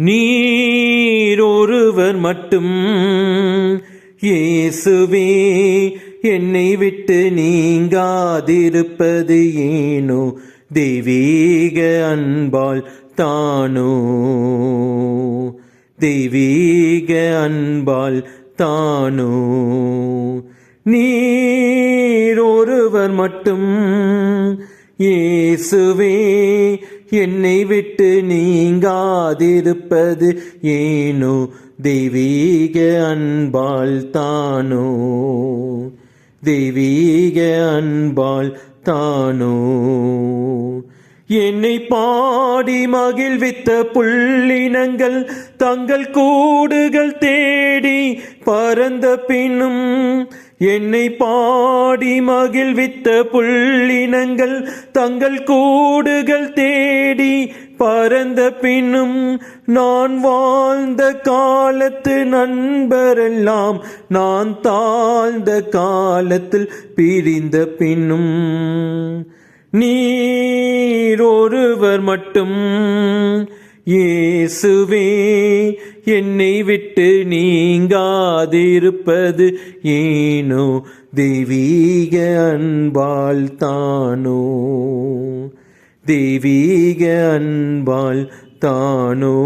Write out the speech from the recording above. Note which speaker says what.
Speaker 1: நீரொருவர் மட்டும். இயேசுவே என்னை விட்டு நீங்காதிருப்பது ஏனோ? தெய்வீக அன்பால் தானோ? தெய்வீக அன்பால் தானோ? நீரொருவர் மட்டும். இயேசுவே என்னை விட்டு நீங்காதிருப்பது ஏனோ? தெய்வீக அன்பால் தானோ? தெய்வீக அன்பால் தானோ? என்னை பாடி மகிழ்வித்த புள்ளினங்கள் தங்கள் கூடுகள் தேடி பறந்த பின்னும் என்னை பாடி மகிழ்வித்த புள்ளினங்கள் தங்கள் கூடுகள் தேடி பறந்த பின்னும் நான் வாழ்ந்த காலத்து நண்பரெல்லாம் நான் தாழ்ந்த காலத்தில் பிரிந்த பின்னும். நீர் ஒருவர் மட்டும். இயேசுவே என்னை விட்டு நீங்காதிருப்பது ஏனோ? தெய்வீக அன்பால் தானோ? தெய்வீக அன்பால் தானோ?